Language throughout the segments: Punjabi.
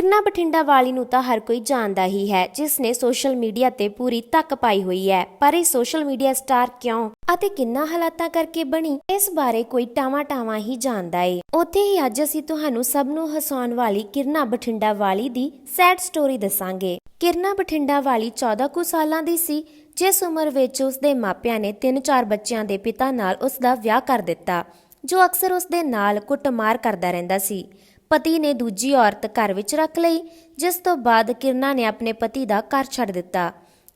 ਕਿਰਨਾ ਬਠਿੰਡਾ ਵਾਲੀ ਨੂੰ ਤਾਂ ਹਰ ਕੋਈ ਜਾਣਦਾ ਹੀ ਹੈ, ਜਿਸ ਨੇ ਸੋਸ਼ਲ ਮੀਡੀਆ ਤੇ ਪੂਰੀ ਤੱਕ ਪਾਈ ਹੋਈ ਹੈ। ਪਰ ਇਹ ਸੋਸ਼ਲ ਮੀਡੀਆ ਸਟਾਰ ਕਿਉਂ ਅਤੇ ਕਿੰਨਾ ਹਾਲਾਤਾਂ ਕਰਕੇ ਬਣੀ, ਇਸ ਬਾਰੇ ਕੋਈ ਟਾਵਾ ਟਾਵਾ ਹੀ ਜਾਣਦਾ ਏ। ਉੱਥੇ ਹੀ ਅੱਜ ਅਸੀਂ ਤੁਹਾਨੂੰ ਸਭ ਨੂੰ ਹਸਾਉਣ ਵਾਲੀ ਕਿਰਨਾ ਬਠਿੰਡਾ ਵਾਲੀ ਦੀ ਸੈਡ ਸਟੋਰੀ ਦੱਸਾਂਗੇ। ਕਿਰਨਾ ਬਠਿੰਡਾ ਵਾਲੀ 14 ਕੁ ਸਾਲਾਂ ਦੀ ਸੀ, ਜਿਸ ਉਮਰ ਵਿੱਚ ਉਸ ਦੇ ਮਾਪਿਆਂ ਨੇ ਤਿੰਨ ਚਾਰ ਬੱਚਿਆਂ ਦੇ ਪਿਤਾ ਨਾਲ ਉਸ ਦਾ ਵਿਆਹ ਕਰ ਦਿੱਤਾ, ਜੋ ਅਕਸਰ ਉਸ ਦੇ ਨਾਲ ਕੁੱਟਮਾਰ ਕਰਦਾ ਰਹਿੰਦਾ ਸੀ। ਪਤੀ ਨੇ ਦੂਜੀ ਔਰਤ ਘਰ ਵਿੱਚ ਰੱਖ ਲਈ, ਜਿਸ ਤੋਂ ਬਾਅਦ ਕਿਰਨਾ ਨੇ ਆਪਣੇ ਪਤੀ ਦਾ ਘਰ ਛੱਡ ਦਿੱਤਾ।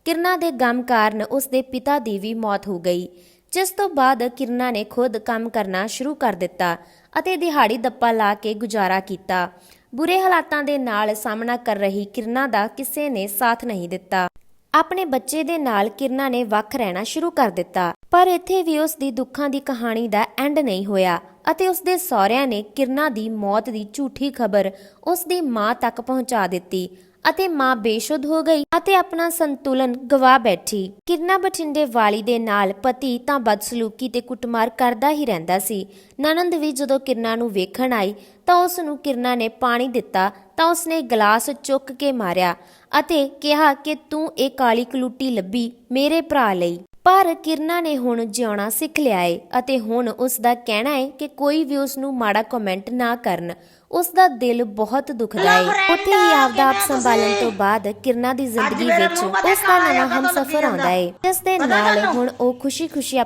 ਕਿਰਨਾ ਦੇ ਗਮ ਕਾਰਨ ਉਸ ਦੇ ਪਿਤਾ ਦੀ ਵੀ ਮੌਤ ਹੋ ਗਈ, ਜਿਸ ਤੋਂ ਬਾਅਦ ਕਿਰਨਾ ਨੇ ਖੁਦ ਕੰਮ ਕਰਨਾ ਸ਼ੁਰੂ ਕਰ ਦਿੱਤਾ ਅਤੇ ਦਿਹਾੜੀ ਦੱਪਾ ਲਾ ਕੇ ਗੁਜ਼ਾਰਾ ਕੀਤਾ। ਬੁਰੇ ਹਾਲਾਤਾਂ ਦੇ ਨਾਲ ਸਾਹਮਣਾ ਕਰ ਰਹੀ ਕਿਰਨਾ ਦਾ ਕਿਸੇ ਨੇ ਸਾਥ ਨਹੀਂ ਦਿੱਤਾ। ਆਪਣੇ ਬੱਚੇ ਦੇ ਨਾਲ ਕਿਰਨਾ ਨੇ ਵੱਖ ਰਹਿਣਾ ਸ਼ੁਰੂ ਕਰ ਦਿੱਤਾ। ਪਰ ਇੱਥੇ ਵੀ ਉਸ ਦੀ ਦੁੱਖਾਂ ਦੀ ਕਹਾਣੀ ਦਾ ਐਂਡ ਨਹੀਂ ਹੋਇਆ ਅਤੇ ਉਸ ਦੇ ਸਹੁਰਿਆਂ ਨੇ ਕਿਰਨਾ ਦੀ ਮੌਤ ਦੀ ਝੂਠੀ ਖਬਰ ਉਸ ਦੀ ਮਾਂ ਤੱਕ ਪਹੁੰਚਾ ਦਿੱਤੀ। ਅਤੇ ਮਾਂ ਬੇਸ਼ੁੱਧ ਹੋ ਗਈ ਅਤੇ ਆਪਣਾ ਸੰਤੁਲਨ ਗਵਾ ਬੈਠੀ। ਕਿਰਨਾ ਬਠਿੰਡੇ ਵਾਲੀ ਦੇ ਨਾਲ ਪਤੀ ਤਾਂ ਬਦਸਲੂਕੀ ਤੇ ਕੁੱਟਮਾਰ ਕਰਦਾ ਹੀ ਰਹਿੰਦਾ ਸੀ। ਨਨੰਦ ਵੀ ਜਦੋਂ ਕਿਰਨਾ ਨੂੰ ਵੇਖਣ ਆਈ, ਤਾਂ ਉਸ ਨੂੰ ਕਿਰਨਾ ਨੇ ਪਾਣੀ ਦਿੱਤਾ, ਤਾਂ ਉਸਨੇ ਗਲਾਸ ਚੁੱਕ ਕੇ ਮਾਰਿਆ ਅਤੇ ਕਿਹਾ ਕਿ ਤੂੰ ਇਹ ਕਾਲੀ ਕਲੂਟੀ ਲੱਭੀ, ਮੇਰੇ ਭਰਾ ਲਈ। ਪਰ ਕਿਰਨਾ ਨੇ ਹੁਣ ਜਿਉਣਾ ਸਿੱਖ ਲਿਆ ਏ ਅਤੇ ਹੁਣ ਉਸ ਦਾ ਕਹਿਣਾ ਹੈ ਕਿ ਕੋਈ ਵੀ ਉਸ ਨੂੰ ਮਾੜਾ ਕਮੈਂਟ ਨਾ ਕਰਨ। ਉਸ ਦਾ ਦਿਲ ਬਹੁਤ ਦੁਖਦਾ ਏ। ਉੱਥੇ ਹੀ ਆਪਦਾ ਆਪ ਸੰਭਾਲਣ ਤੋਂ ਬਾਅਦ ਕਿਰਨਾ ਦੀ ਜ਼ਿੰਦਗੀ ਵਿੱਚ ਉਸ ਦਾ ਨਵਾਂ ਹਮਸਫਰ ਆਉਂਦਾ ਏ। ਜਿਸ ਦੇ ਨਾਲ ਹੁਣ ਉਹ ਖੁਸ਼ੀ-ਖੁਸ਼ੀ